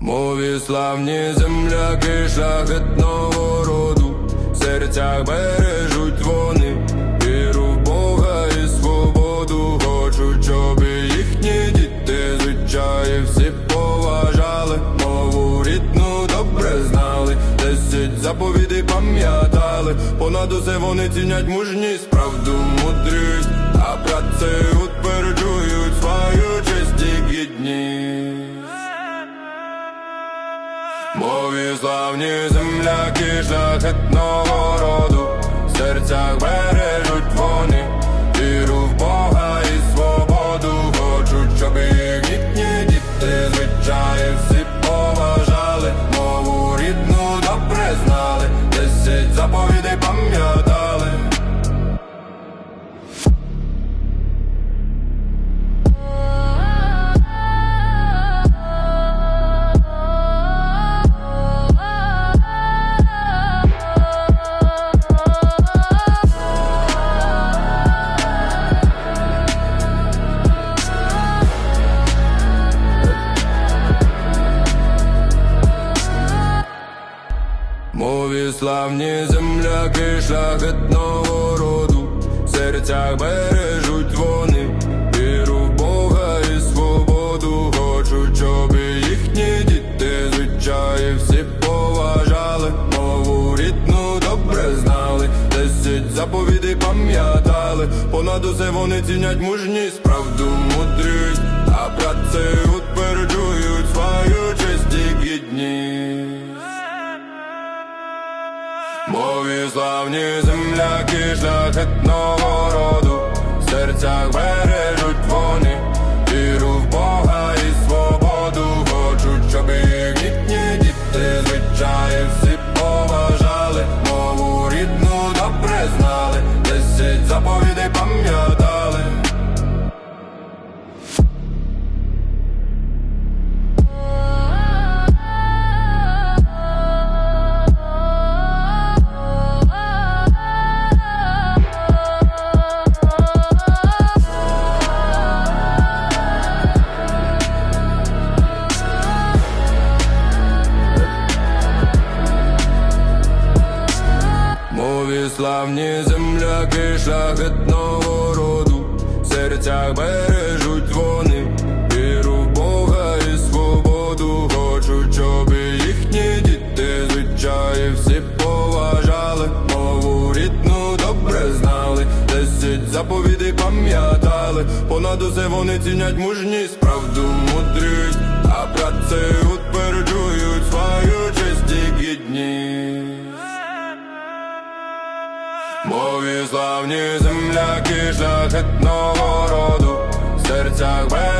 Мові славні земляки шляхетного роду, в серцях бережуть вони. Віру в Бога і свободу, хочуть, щоб їхні діти звичаї всі поважали, мову рідну добре знали, десять заповідей пам'ятали, понад усе вони цінять мужність, правду мудрість, а працею утверджують свою честь і гідність. Славні земляки шляхетного роду, в серцях бережуть Мові славні земляки шляхетного роду, в серцях бережуть вони. Віру в Бога і свободу, хочуть, щоб їхні діти звичаї всі поважали, мову рідну добре знали, десять заповідей пам'ятали, понад усе вони цінять мужність, правду мудрість, а працею Мові славні земляки шляхетного роду, в серцях бережуть славні земляки шляхетного роду, в серцях бережуть вони. Віру в Бога і свободу, хочуть, щоб їхні діти звичаї всі поважали, мову рідну добре знали, десять заповідей пам'ятали, понад усе вони цінять мужність, правду Мові славні земляки шляхетного роду, в серцях вони